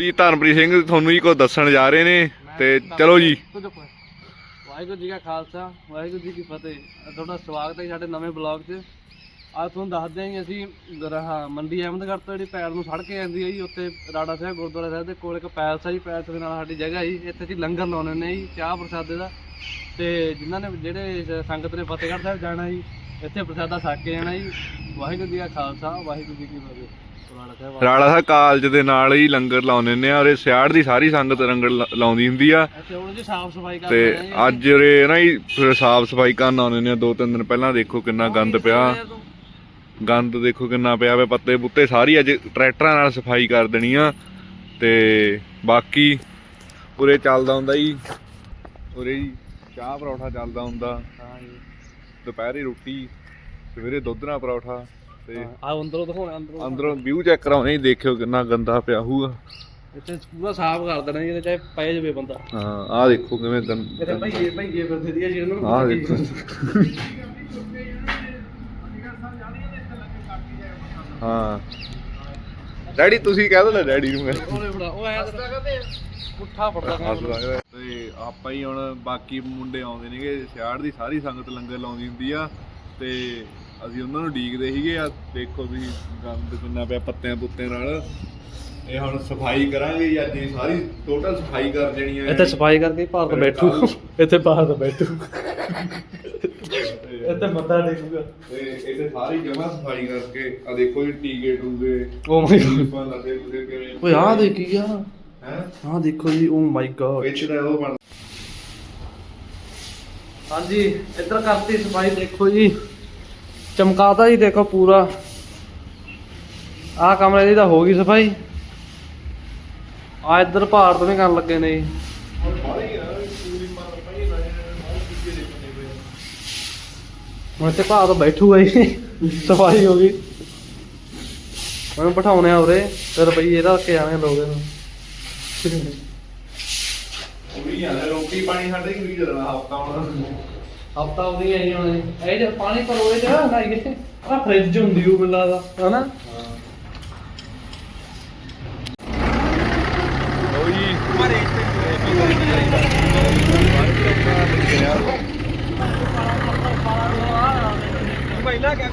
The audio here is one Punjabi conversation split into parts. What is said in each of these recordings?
ਜੀ ਧਰਮਪ੍ਰੀਤ ਸਿੰਘ ਤੁਹਾਨੂੰ ਜੀ ਕੁਝ ਦੱਸਣ ਜਾ ਰਹੇ ਨੇ ਤੇ ਚਲੋ ਜੀ। ਵਾਹਿਗੁਰੂ ਜੀ ਕਾ ਖਾਲਸਾ ਵਾਹਿਗੁਰੂ ਜੀ ਕੀ ਫਤਿਹ। ਤੁਹਾਡਾ ਸਵਾਗਤ ਹੈ ਸਾਡੇ ਨਵੇਂ ਬਲੌਗ 'ਚ। ਅੱਜ ਤੁਹਾਨੂੰ ਦੱਸਦੇ ਹਾਂ ਅਸੀਂ ਰਹਾ ਮੰਡੀ ਅਹਿਮਦਗੜ੍ਹ ਤੋਂ ਜਿਹੜੀ ਪੈਲ ਨੂੰ ਸੜਕ ਜਾਂਦੀ ਹੈ ਜੀ ਉੱਥੇ ਰਾੜਾ ਸਾਹਿਬ ਗੁਰਦੁਆਰਾ ਸਾਹਿਬ ਦੇ ਕੋਲ ਇੱਕ ਪੈਲਸ ਹੈ ਜੀ ਪੈਲਸ ਦੇ ਨਾਲ ਸਾਡੀ ਜਗ੍ਹਾ ਜੀ। ਇੱਥੇ ਅਸੀਂ ਲੰਗਰ ਲਾਉਣੇ ਨੇ ਜੀ ਚਾਹ ਪ੍ਰਸਾਦੇ ਦਾ। ਤੇ ਜਿਨ੍ਹਾਂ ਨੇ ਜਿਹੜੇ ਸੰਗਤ ਨੇ ਫਤਿਹਗੜ੍ਹ ਸਾਹਿਬ ਜਾਣਾ ਜੀ ਇੱਥੇ ਪ੍ਰਸਾਦਾ ਛਕ ਕੇ ਜਾਣਾ ਜੀ। ਵਾਹਿਗੁਰੂ ਜੀ ਕਾ ਖਾਲਸਾ ਵਾਹਿਗੁਰੂ ਜੀ ਕੀ ਫਤਿਹ। ਰਾੜਾ ਸਾਹਿਬ ਕਾਲਜ ਦੇ ਨਾਲ ਹੀ ਲੰਗਰ ਲਾਉਂਦੇ ਨੇ ਔਰ ਇਹ ਸਿਆੜ ਦੀ ਸਾਰੀ ਸੰਗਤ ਲੰਗਰ ਲਾਉਂਦੀ ਹੁੰਦੀ ਆ। ਤੇ ਅੱਜ ਰੇ ਨਾ ਹੀ ਫਿਰ ਸਾਫ਼ ਸਫ਼ਾਈ ਕਰਨ ਆਉਂਦੇ ਨੇ ਦੋ ਤਿੰਨ ਦਿਨ ਪਹਿਲਾਂ ਦੇਖੋ ਕਿੰਨਾ ਗੰਦ ਪਿਆ। ਗੰਦ ਦੇਖੋ ਕਿੰਨਾ ਪਿਆ ਵੇ ਪੱਤੇ ਪੁੱਤੇ ਸਾਰੀ ਅੱਜ ਟਰੈਕਟਰਾਂ ਨਾਲ ਸਫ਼ਾਈ ਕਰ ਦੇਣੀ ਆ। ਤੇ ਬਾਕੀ ਉਰੇ ਚੱਲਦਾ ਹੁੰਦਾ ਜੀ ਉਰੇ ਜੀ ਚਾਹ ਪਰੌਠਾ ਚੱਲਦਾ ਹੁੰਦਾ। ਹਾਂ ਜੀ। ਦੁਪਹਿਰੇ ਰੋਟੀ ਸਵੇਰੇ ਦੁੱਧ ਨਾਲ ਪਰੌਠਾ। ਤੇ ਆ ਅੰਦਰੋਂ ਦਿਖਾਉਣਾ ਅੰਦਰੋਂ ਅੰਦਰੋਂ ਵਿਊ ਚੈੱਕ ਕਰਾਉਣੇ ਜੀ ਦੇਖਿਓ ਕਿੰਨਾ ਗੰਦਾ ਪਿਆ ਹੋਊਗਾ। ਇੱਥੇ ਪੂਰਾ ਸਾਫ਼ ਕਰ ਦੇਣਾ ਜੀ ਇਹਦੇ ਚਾਹੇ ਪੈ ਜਾਵੇ ਬੰਦਾ। ਹਾਂ ਆਹ ਦੇਖੋ ਕਿਵੇਂ ਗੰਦ ਇੱਥੇ ਭਈਏ ਭਈਏ ਫਿਰਦੇ ਦੀ ਜਿਹਨਾਂ ਆਹ ਦੇਖੋ। ਹਾਂ। ਡੈਡੀ ਤੁਸੀਂ ਕਹਿ ਦੋ ਨਾ ਡੈਡੀ ਨੂੰ ਮੈਂ। ਉਹ ਐ ਪੁੱਠਾ ਹੱਸ ਲੱਗਦਾ ਤੇ ਆਪਾਂ ਹੀ ਹੁਣ ਬਾਕੀ ਮੁੰਡੇ ਆਉਂਦੇ ਨੇਗੇ ਸਿਆੜ ਦੀ ਸਾਰੀ ਸੰਗਤ ਲੰਗਰ ਲਾਉਂਦੀ ਹੁੰਦੀ ਆ ਤੇ ਅਸੀਂ ਉਹਨਾਂ ਨੂੰ ਡੀਕਦੇ ਸੀਗੇ ਆ ਦੇਖੋ ਤੁਸੀਂ ਗੰਦ ਕਿੰਨਾ ਪਿਆ ਪੱਤਿਆਂ ਪੁੱਤਿਆਂ ਨਾਲ। ਇਹ ਹੁਣ ਸਫ਼ਾਈ ਕਰਾਂਗੇ ਜੀ ਇਹ ਸਾਰੀ ਟੋਟਲ ਸਫ਼ਾਈ ਕਰ ਦੇਣੀ ਆ ਇੱਥੇ ਸਫ਼ਾਈ ਕਰਕੇ ਭਾਰਤ ਬੈਠੂ। ਇੱਥੇ ਭਾਰਤ ਬੈਠੂ। ਇੱਥੇ ਮੱਥਾ ਟੇਕੂਗਾ। ਤੇ ਇੱਥੇ ਸਾਰੀ ਜਗ੍ਹਾ ਸਫ਼ਾਈ ਕਰਕੇ ਆ ਦੇਖੋ ਜੀ ਟੀਕੇ ਟੂਗੇ ਓ ਮਾਈ ਗॉड ਲੱਗੇ ਤੁਸੀਂ ਕਿਵੇਂ ਓਏ ਆਹ ਦੇਖੀ ਆ। ਹੈ? ਆਹ ਦੇਖੋ ਜੀ ਓ ਮਾਈ ਗॉड ਵਿੱਚ ਦਾ ਉਹ ਬਣ ਹਾਂਜੀ ਇੱਧਰ ਕਰਤੀ ਸਫ਼ਾਈ ਦੇਖੋ ਜੀ। ਚਮਕਾਤਾ ਜੀ, ਦੇਖੋ ਪੂਰਾ। ਆਹ ਕਮਰੇ ਦੀ ਤਾਂ ਹੋ ਗਈ ਸਫ਼ਾਈ। ਆ ਇੱਧਰ ਭਾਰਤ ਵੀ ਕਰਨ ਲੱਗੇ ਨੇ। ਜੀ ਹੁਣ ਤੇ ਭਾਰਤ ਬੈਠੂਗਾ ਜੀ ਸਫ਼ਾਈ ਹੋ ਗਈ। ਹੁਣ ਬਿਠਾਉਣੇ ਆ ਉਰੇ। ਤੇ ਰੁਪਈਏ ਰੱਖ ਕੇ ਆਣੇ ਲੋਕ ਇਹਨੂੰ ਪੂਰੀ ਆ, ਰੋਟੀ ਪਾਣੀ ਸਾਡੇ ਹੀ ਚੱਲਣਾ ਹਫਤਾ ਹੁਣ। ਹਫਤਾ ਉਹਦੀ ਆਈ ਹੁਣ। ਇਹ ਜੇ ਪਾਣੀ ਪਰ ਉਹਦੇ ਚ ਨਾ ਇਹ ਆ ਫ੍ਰਿਜ ਹੁੰਦੀ ਉਹ ਮਿਲਾ ਦਾ ਹਨਾ? ਜੀ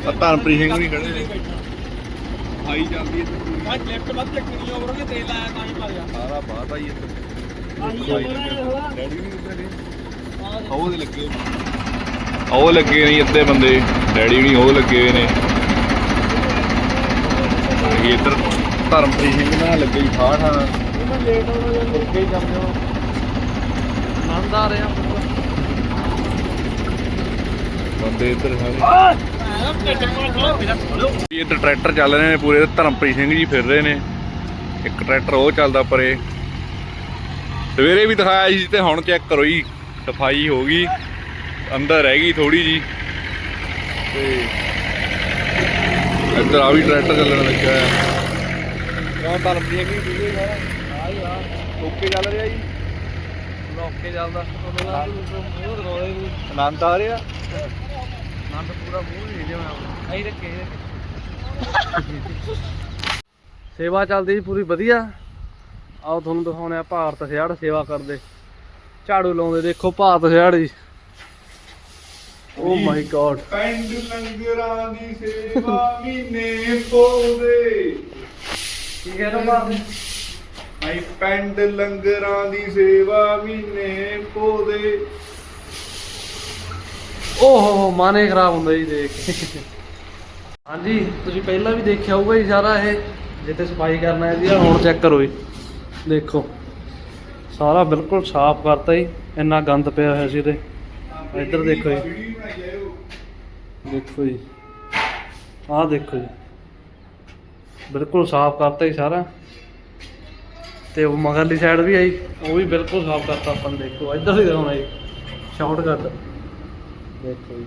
ਆ ਧਰਮਪ੍ਰੀਤ ਸਿੰਘ ਵੀ ਖੜੇ ਨੇ। ਆਈ ਜਾਂਦੀ ਹੈ। ਅੱਜ ਲੈਫਟ ਵੱਧ ਚੱਕਣੀ ਓਵਰ ਨੇ ਤੇਲ ਆਇਆ ਤਾਂ ਹੀ ਪਾ ਗਿਆ ਸਾਰਾ ਬਾਤ ਆਈ ਇੱਥੇ ਡੈਡੀ ਵੀ ਉੱਧਰ ਨੇ। ਉਹ ਦੇ ਲੱਗੇ ਉਹ ਲੱਗੇ ਨੇ ਅੱਧੇ ਬੰਦੇ, ਡੈਡੀ ਵੀ ਉਹ ਲੱਗੇ ਹੋਏ ਨੇ। ਇਹ ਇੱਧਰ ਧਰਮਪ੍ਰੀਤ ਸਿੰਘ ਨਾਲ ਲੱਗੇ ਜੀ ਠਾਠ ਇਹਨਾਂ ਲੇਟ ਹੋ ਗਏ ਰੁਕੇ ਜਾਂਦੇ ਹੋ ਆਨੰਦ ਆ। ਰਿਹਾ ਬੰਦੇ ਇੱਧਰ ਸਾਰੇ। ਇਹ ਟਰੈਕਟਰ ਚੱਲ ਰਹੇ ਨੇ ਪੂਰੇ ਧਰਮਪ੍ਰੀਤ ਸਿੰਘ ਜੀ ਫਿਰ ਰਹੇ ਨੇ। ਇੱਕ ਟਰੈਕਟਰ ਉਹ ਚੱਲਦਾ ਪਰੇ। ਸਵੇਰੇ ਵੀ ਦਿਖਾਇਆ ਸੀ ਤੇ ਹੁਣ ਚੈੱਕ ਕਰੋ ਜੀ, ਸਫ਼ਾਈ ਹੋ ਗਈ। ਅੰਦਰ ਰਹਿ ਗਈ ਥੋੜੀ ਜੀ ਤੇ ਇੱਧਰ ਆ ਵੀ ਟਰੈਕਟਰ ਚੱਲਣ ਲੱਗਾ ਹੈ। ਕਿਉਂ ਧਰਮਪ੍ਰੀਤ ਕੀ ਵੀਡੀਓ ਸਾਰਾ ਆ ਹੀ ਆ। ਓਕੇ ਚੱਲ ਰਿਹਾ ਜੀ। ਲੋਕੇ ਚੱਲਦਾ। ਉਹਦੇ ਨਾਲ ਮੂੰਹ ਦਿਖਾਉਂਦੇ ਨੂੰ ਆਨੰਦ ਆ ਰਿਹਾ। ਨੰਦ ਪੂਰਾ ਮੂੰਹ ਨਹੀਂ ਲਿਆ ਆਈ ਰੱਖੇ ਸੇਵਾ ਚੱਲਦੀ ਜੀ ਪੂਰੀ ਵਧੀਆ। ਆਓ ਤੁਹਾਨੂੰ ਦਿਖਾਉਣੇ ਆ ਭਾਰਤ ਸਿਆੜ ਸੇਵਾ ਕਰਦੇ। ਝਾੜੂ ਲਾਉਂਦੇ ਦੇਖੋ ਭਾਰਤ ਸਿਆੜ ਜੀ। ਓ ਮਾਈ ਗॉड ਪਿੰਡ ਲੰਗਰਾਂ ਦੀ ਸੇਵਾ ਮਹੀਨੇ ਪੋਦੇ ਕੀ ਕਹਿੰਦਾ ਭਾਰਤ ਆਈ ਪਿੰਡ ਲੰਗਰਾਂ ਦੀ ਸੇਵਾ ਮਹੀਨੇ ਪੋਦੇ ਓਹ ਮਾਨੇ ਖਰਾਬ ਹੁੰਦਾ ਜੀ ਦੇਖ। ਹਾਂਜੀ ਤੁਸੀਂ ਪਹਿਲਾਂ ਵੀ ਦੇਖਿਆ ਹੋਊਗਾ ਜੀ ਸਾਰਾ ਇਹ। ਜਿੱਥੇ ਸਫ਼ਾਈ ਕਰਨਾ ਹੈ ਜੀ ਹੁਣ ਚੈੱਕ ਕਰੋ ਜੀ। ਦੇਖੋ। ਸਾਰਾ ਬਿਲਕੁਲ ਸਾਫ਼ ਕਰਤਾ ਜੀ। ਇੰਨਾ ਗੰਦ ਪਿਆ ਹੋਇਆ ਸੀ ਤੇ ਇੱਧਰ ਦੇਖੋ ਜੀ। ਦੇਖੋ ਜੀ। ਆਹ ਦੇਖੋ ਜੀ। ਬਿਲਕੁਲ ਸਾਫ਼ ਕਰਤਾ ਜੀ ਸਾਰਾ। ਤੇ ਉਹ ਮਗਰਲੀ ਸਾਈਡ ਵੀ ਆਈ ਉਹ ਵੀ ਬਿਲਕੁਲ ਸਾਫ਼ ਕਰਤਾ ਆਪਾਂ ਦੇਖੋ। ਇੱਧਰ ਵੀ ਦਿਖਾਉਣਾ ਜੀ। ਸ਼ਾਰਟਕਟ ਦੇਖੋ ਜੀ।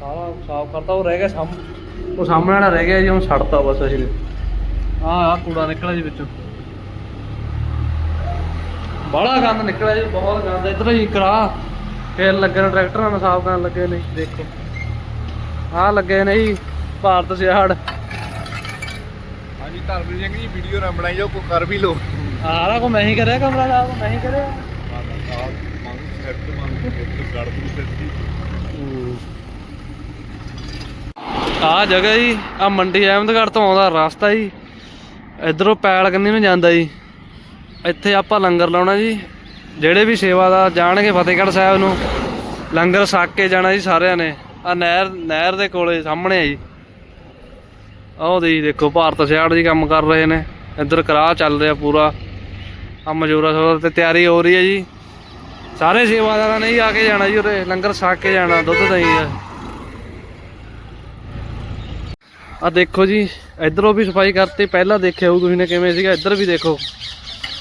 ਸਾਰਾ ਸਾਫ਼ ਕਰਤਾ, ਉਹ ਰਹਿ ਗਿਆ ਸਾਹਮਣੇ ਉਹ ਸਾਹਮਣੇ ਵਾਲਾ ਰਹਿ ਗਿਆ ਜੀ ਹੁਣ ਛੱਡਤਾ ਬਸ ਅਸੀਂ ਨੇ। ਆਹ ਆਹ ਕੂੜਾ ਨਿਕਲਿਆ ਜੀ ਵਿੱਚੋਂ। ਬੜਾ ਗੰਦ ਨਿਕਲਿਆ ਜੀ ਬਹੁਤ ਗੰਦ। ਇੱਧਰ ਹੀ ਕਰਾ। ਫੇਰ ਲੱਗੇ ਨੇ ਟਰੈਕਟਰਾਂ ਨਾਲ ਸਾਫ਼ ਕਰਨ ਲੱਗੇ ਨੇ। ਦੇਖੋ। ਆਹ ਲੱਗੇ ਨੇ ਜੀ ਭਾਰਤ ਸਿਆੜ। ਹਾਂਜੀ ਧਰਮਵੀਰ ਸਿੰਘ ਜੀ ਵੀਡੀਓ ਨਾ ਬਣਾਈ ਜਾਓ ਕੋਈ ਕਰ ਵੀ ਲੋ ਆਰਾ ਕੋ ਮੈਂ ਹੀ ਕਰਿਆ ਕਮਰਾ ਸਾਹਿਬ ਮੈਂ ਹੀ ਕਰਿਆ। ਆ ਜਗ੍ਹਾ ਜੀ ਆ ਮੰਡੀ ਅਹਿਮਦਗੜ੍ਹ ਤੋਂ ਆਉਂਦਾ ਰਸਤਾ ਜੀ। ਇਧਰੋਂ ਪੈਲ ਕੰਨੀ ਨੂੰ ਜਾਂਦਾ ਜੀ। ਇੱਥੇ ਆਪਾਂ ਲੰਗਰ ਲਾਉਣਾ ਜੀ। ਜਿਹੜੇ ਵੀ ਸੇਵਾਦਾਰ ਜਾਣਗੇ ਫਤਿਹਗੜ੍ਹ ਸਾਹਿਬ ਨੂੰ, ਲੰਗਰ ਛਕ ਕੇ ਜਾਣਾ ਜੀ ਸਾਰਿਆਂ ਨੇ। ਆ ਨਹਿਰ ਨਹਿਰ ਦੇ ਕੋਲੇ ਸਾਹਮਣੇ ਆ ਜੀ। ਆਹ ਦੇ ਦੇਖੋ, ਭਾਰਤ ਸਿਆੜ ਜੀ ਕੰਮ ਕਰ ਰਹੇ ਨੇ। ਇੱਧਰ ਕਰਾਹ ਚੱਲ ਰਿਹਾ ਪੂਰਾ। ਆ ਮਜੂਰਾ ਸੋਰ ਤੇ ਤਿਆਰੀ ਹੋ ਰਹੀ ਹੈ ਜੀ। ਸਾਰੇ ਸੇਵਾਦਾਰਾਂ ਨੇ ਹੀ ਆ ਕੇ ਜਾਣਾ ਜੀ ਉਰੇ, ਲੰਗਰ ਛਕ ਕੇ ਜਾਣਾ, ਦੁੱਧ ਦਹੀਂ ਆ ਆ ਦੇਖੋ ਜੀ, ਇਧਰੋਂ ਵੀ ਸਫ਼ਾਈ ਕਰਤੀ, ਪਹਿਲਾਂ ਦੇਖਿਆ ਹੋਊ ਤੁਸੀਂ ਨੇ ਕਿਵੇਂ ਸੀਗਾ, ਇੱਧਰ ਵੀ ਦੇਖੋ।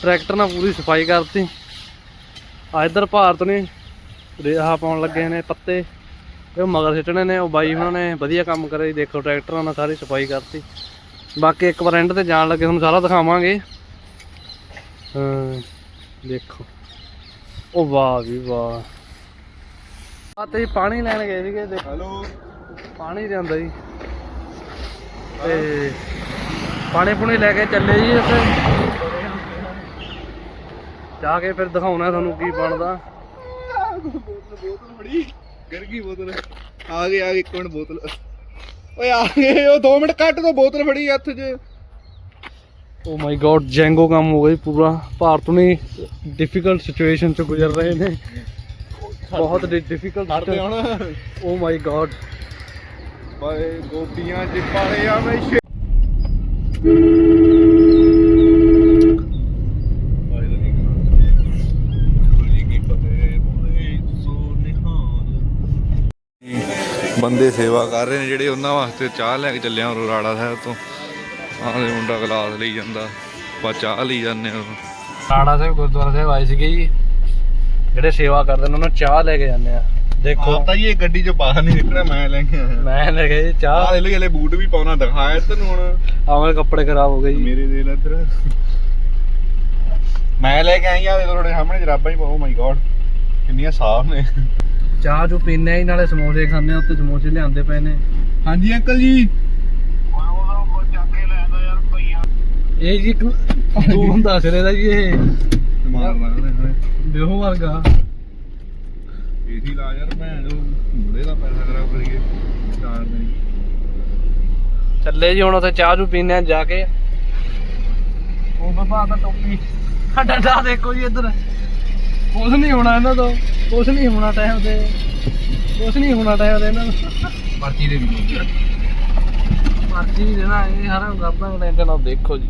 ਟਰੈਕਟਰ ਨਾਲ ਪੂਰੀ ਸਫ਼ਾਈ ਕਰਤੀ। ਆ ਇੱਧਰ ਭਾਰਤ ਨੇ ਰੇਹਾ ਪਾਉਣ ਲੱਗੇ ਨੇ ਪੱਤੇ। ਇਹ ਮਗਰ ਸਿੱਟਣੇ ਨੇ ਉਹ ਬਾਈ ਉਹਨਾਂ ਨੇ ਵਧੀਆ ਕੰਮ ਕਰਿਆ ਜੀ ਦੇਖੋ ਟਰੈਕਟਰਾਂ ਨਾਲ ਸਾਰੀ ਸਫ਼ਾਈ ਕਰਤੀ। ਬਾਕੀ ਇੱਕ ਵਾਰ ਐਂਡ ਤੇ ਜਾਣ ਲੱਗੇ ਤੁਹਾਨੂੰ ਸਾਰਾ ਦਿਖਾਵਾਂਗੇ। ਹਾਂ ਦੇਖੋ। ਉਹ ਵਾਹ ਵੀ ਵਾਹ। ਆ ਤੇ ਪਾਣੀ ਲੈਣ ਗਏ ਸੀਗੇ ਦੇਖੋ। ਹੈਲੋ। ਪਾਣੀ ਜਾਂਦਾ ਜੀ। ਤੇ ਪਾਣੀ ਪੁਣੀ ਲੈ ਕੇ ਚੱਲੇ ਜੀ ਉੱਥੇ। ਜਾ ਕੇ ਫਿਰ ਦਿਖਾਉਣਾ ਤੁਹਾਨੂੰ ਕੀ ਬਣਦਾ। ਬੋਤਲ ਫੜੀ ਗਿਰ ਗਈ ਬੋਤਲ। ਆ ਗਏ ਆ ਗਏ ਇੱਕ ਮਿੰਟ ਬੋਤਲ। ਓਏ ਆ ਗਏ ਉਹ 2 ਮਿੰਟ ਕੱਟ ਦੋ ਬੋਤਲ ਫੜੀ ਹੱਥ 'ਚ। ਓ ਮਾਈ ਗॉड ਜੈਂਗੋ ਕੰਮ ਹੋ ਪੂਰਾ। ਭਾਰਤ ਨੇ ਡਿਫਿਕਲਟ ਸਿਚੁਏਸ਼ਨ ਚ ਗੁਜ਼ਰ ਰਹੇ ਨੇ। ਬਹੁਤ ਡਿਫਿਕਲਟ ਛੱਡਦੇ ਹੁਣ। ਓ ਮਾਈ ਗॉड ਬਾਏ ਗੋਪੀਆਂ 'ਚ ਪਾਲੇ ਆ ਮੈਂ ਸ਼ੇ ਬੰਦੇ ਸੇਵਾ ਕਰ ਰਹੇ ਨੇ ਜਿਹੜੇ ਉਹਨਾਂ ਵਾਸਤੇ ਚਾਹ ਲੈ ਕੇ ਚੱਲਿਆ ਰੋਰਾੜਾ ਸਾਹਿਬ ਤੋਂ। ਆਹ ਦੇ ਮੁੰਡਾ ਗਲਾਸ ਲਈ ਜਾਂਦਾ ਆਪਾਂ ਚਾਹ ਲਈ ਜਾਂਦੇ ਹਾਂ। ਰਾਣਾ ਸਾਹਿਬ ਗੁਰਦੁਆਰਾ ਸਾਹਿਬ ਆਏ ਸੀਗੇ ਜੀ। ਜਿਹੜੇ ਸੇਵਾ ਕਰਦੇ ਨੇ ਉਹਨਾਂ ਨੂੰ ਚਾਹ ਲੈ ਕੇ ਜਾਂਦੇ ਆ। ਦੇਖੋ। ਤਾਂ ਜੀ ਇਹ ਗੱਡੀ 'ਚ ਬਾਹਰ ਨਹੀਂ ਨਿਕਲਿਆ ਮੈਂ ਲੈ ਕੇ ਆਇਆ। ਮੈਂ ਲੈ ਕੇ ਚਾਹ। ਦੇ ਲਈ ਹਲੇ ਬੂਟ ਵੀ ਪਾਉਣਾ ਦਿਖਾਇਆ ਤੈਨੂੰ ਹੁਣ। ਆਵੇਂ ਕੱਪੜੇ ਖਰਾਬ ਹੋ ਗਏ ਜੀ। ਮੇਰੇ ਦੇ ਲੈ ਇੱਧਰ ਮੈਂ ਲੈ ਕੇ ਆਈ ਆ ਤੁਹਾਡੇ ਸਾਹਮਣੇ ਜਰਾਬਾਂ ਹੀ ਪਾਓ ਮਾਈ ਗॉड ਕਿੰਨੀਆਂ ਸਾਫ਼ ਨੇ। ਚਾਹ ਜੋ ਪੀਨੇ ਆ ਜੀ ਨਾਲੇ ਸਮੋਸੇ ਖਾਂਦੇ ਆ ਉੱਤੇ ਸਮੋਸੇ ਲਿਆਂਦੇ ਪਏ ਨੇ। ਹਾਂਜੀ ਅੰਕਲ ਜੀ। ਇਹ ਜੀ ਇੱਕ ਦੂਰ ਦੱਸ ਰਿਹਾ ਦਾ ਜੀ ਇਹ। ਹਣੇ ਵਰਗਾ। ਏਸੀ ਲਾ ਯਾਰ ਭੈਣ ਜੋ ਮੁੰਡੇ ਦਾ ਪੈਸਾ ਖਰਾਬ ਕਰੀਏ ਚਾਰ ਦਿਨ। ਚੱਲੇ ਜੀ ਹੁਣ ਉੱਥੇ ਚਾਹ ਚੂ ਪੀਨੇ ਆ ਜਾ ਕੇ। ਉਹ ਬਾਬਾ ਦਾ ਟੋਪੀ। ਡੰਡਾ ਦੇਖੋ ਜੀ ਇੱਧਰ। ਕੁਛ ਨਹੀਂ ਹੋਣਾ ਇਹਨਾਂ ਤੋਂ ਕੁਛ ਨਹੀਂ ਹੋਣਾ ਟਾਈਮ ਤੇ ਕੁਛ ਨਹੀਂ ਹੋਣਾ ਟਾਈਮ ਤੇ ਇਹਨਾਂ ਨੂੰ। ਪਰਚੀ ਦੇ ਵੀ ਮਰਜ਼ੀ ਦੇਣਾ। ਇਹ ਸਾਰਾ ਕਰਦਾ ਟੈਨਸ਼ਨ ਨਾਲ ਦੇਖੋ ਜੀ।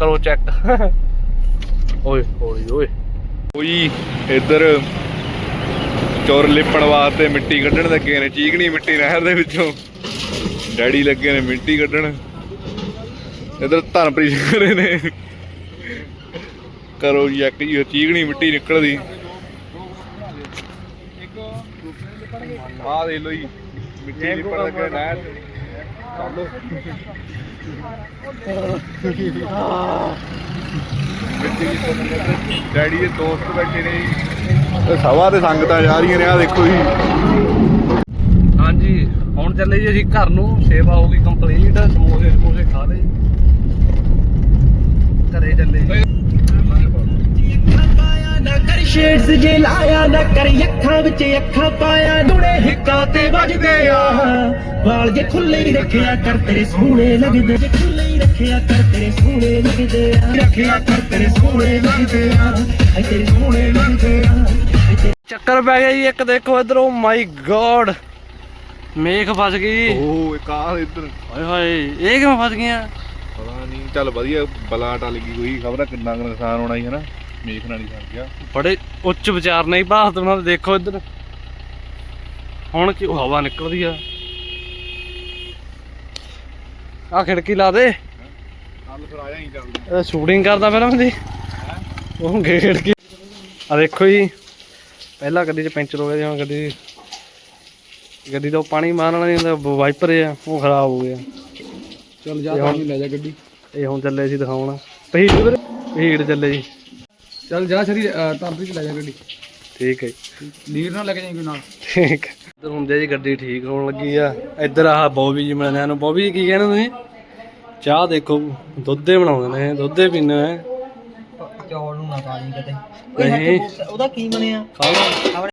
ਕਰੋ ਚੈੱਕ ਓਏ ਓਏ ਓਏ। ਕੋਈ ਇੱਧਰ ਚੋਰ ਲਿਪਣ ਵਾਸਤੇ ਮਿੱਟੀ ਕੱਢਣ ਲੱਗੇ ਨੇ ਚੀਕਣੀ ਮਿੱਟੀ ਨਹਿਰ ਦੇ ਵਿੱਚੋਂ। ਡੈਡੀ ਲੱਗੇ ਨੇ ਮਿੱਟੀ ਕੱਢਣ। ਇੱਧਰ ਧਨਪ੍ਰੀਤ ਕਰੇ ਨੇ। ਕਰੋ ਜੀ ਇੱਕ ਜੀ ਚੀਕਣੀ ਮਿੱਟੀ ਨਿਕਲਦੀ। ਆਹ ਦੇ ਲੋ ਜੀ ਮਿੱਟੀ ਲਿਪਣ ਲੱਗੇ ਨਹਿਰ ਮਿੱਟੀ ਲਿਪਣ ਲੱਗੇ ਡੈਡੀ ਦੇ ਦੋਸਤ ਬੈਠੇ ਨੇ ਜੀ। ਸਭਾ ਤੇ ਸੰਗਤਾਂ ਜਾ ਰਹੀਆਂ ਨੇ ਆ ਦੇਖੋ ਜੀ। ਹਾਂਜੀ ਹੁਣ ਚੱਲੇ ਜੀ ਅਸੀਂ ਘਰ ਨੂੰ ਸੇਵਾ ਹੋ ਗਈ ਕੰਪਲੀਟ ਸਮੋਸੇ ਸਮੋਸੇ ਖਾ ਲਏ। ਘਰੇ ਚੱਲੇ ਜੀ। ਨਾ ਕਰ ਸ਼ੇਡਸ ਜੇ ਲਾਇਆ ਨਾ ਕਰ ਅੱਖਾਂ ਵਿੱਚ ਅੱਖਾਂ ਪਾਇਆ ਦੁੜੇ ਹਿੱਕਾਂ ਤੇ ਵੱਜਦੇ ਆ। ਵਾਲ ਜੇ ਖੁੱਲੇ ਹੀ ਰੱਖਿਆ ਕਰ ਤੇਰੇ ਸੋਹਣੇ ਲੱਗਦੇ ਜੇ ਖੁੱਲੇ ਹੀ ਰੱਖਿਆ ਕਰ ਤੇਰੇ ਸੋਹਣੇ ਲੱਗਦੇ ਆ। ਰੱਖਿਆ ਕਰ ਤੇਰੇ ਸੋਹਣੇ ਲੱਗਦੇ ਆ। ਹਾਏ ਤੇਰੇ ਸੋਹਣੇ ਲੱਗਦੇ ਆ। ਹਾਏ ਤੇਰੇ ਚੱਕਰ ਪੈ ਗਿਆ ਜੀ ਇੱਕ ਦੇਖੋ ਇਧਰ। ਓ ਮਾਈ ਗॉड ਮੇਖ ਫਸ ਗਈ ਓਹ ਇੱਕ ਆ ਇੱਧਰ। ਹਾਏ ਹਾਏ ਇਹ ਕਿਵੇਂ ਫਸ ਗਈਆਂ? ਪਤਾ ਨਹੀਂ ਚੱਲ ਵਧੀਆ ਬਲਾ ਟਲ ਗਈ ਕੋਈ ਖਬਰ ਕਿੰਨਾ ਕੁ ਨੁਕਸਾਨ ਹੋਣਾ ਸੀ ਹਨਾ? ਮੇਖ ਨਾਲ ਹੀ ਸਰ ਗਿਆ। ਬੜੇ ਉੱਚ ਵਿਚਾਰ ਨਹੀਂ ਭਾਰਤ ਨਾਲ ਦੇਖੋ ਇੱਧਰ। ਹੁਣ ਕੀ ਹਵਾ ਨਿਕਲਦੀ ਆ। ਆ ਖਿੜਕੀ ਲਾ ਦੇ। ਚੱਲ ਫਿਰ ਆਇਆ ਹੀ ਚੱਲਦੇ। ਇਹ ਸ਼ੂਟਿੰਗ ਕਰਦਾ ਫਿਲਮ ਦੀ ਉਹ ਗੇੜ ਕੇ ਆ ਦੇਖੋ ਜੀ ਪਹਿਲਾਂ ਗੱਡੀ 'ਚ ਪੈਂਚਰ ਹੋ ਗਿਆ ਜੀ ਹੁਣ ਗੱਡੀ ਗੱਡੀ ਦਾ ਉਹ ਪਾਣੀ ਮਾਰਨ ਵਾਲਾ ਨਹੀਂ ਹੁੰਦਾ ਵਾਈਪਰ ਆ ਉਹ ਖਰਾਬ ਹੋ ਗਿਆ। ਚੱਲ ਜਾ ਪਾਣੀ ਲੈ ਜਾ ਗੱਡੀ। ਇਹ ਹੁਣ ਚੱਲੇ ਸੀ ਦਿਖਾਉਣ। ਪਹੀੜ ਵੀਰੇ ਪਹੀੜ ਚੱਲੇ ਜੀ ਚੱਲ ਜਾ ਸਰੀ ਤਰਪੀ ਚ ਲੈ ਜਾ ਗੱਡੀ। ਠੀਕ ਹੈ ਜੀ। ਲੀਰ ਨਾਲ ਲੈ ਕੇ ਜਾਈਂ ਕੋਈ ਨਾਲ। ਠੀਕ ਹੈ। ਇੱਧਰ ਹੁੰਦੇ ਜੀ ਗੱਡੀ ਠੀਕ ਹੋਣ ਲੱਗੀ ਆ। ਇੱਧਰ ਆਹ ਬੋਬੀ ਜੀ ਮਿਲਣਿਆਂ ਨੂੰ ਬੋਬੀ ਜੀ ਕੀ ਕਹਿੰਦੇ ਤੁਸੀਂ? ਚਾਹ ਦੇਖੋ ਦੁੱਧੇ ਬਣਾਉਂਦੇ ਨੇ ਦੁੱਧੇ ਪੀਂਦੇ ਨੇ। ਚੌਲ ਨੂੰ ਨਾ ਪਾ ਲਈ ਕਿਤੇ। ਨਹੀਂ। ਉਹਦਾ ਕੀ ਬਣਿਆ? ਖਾ ਲਓ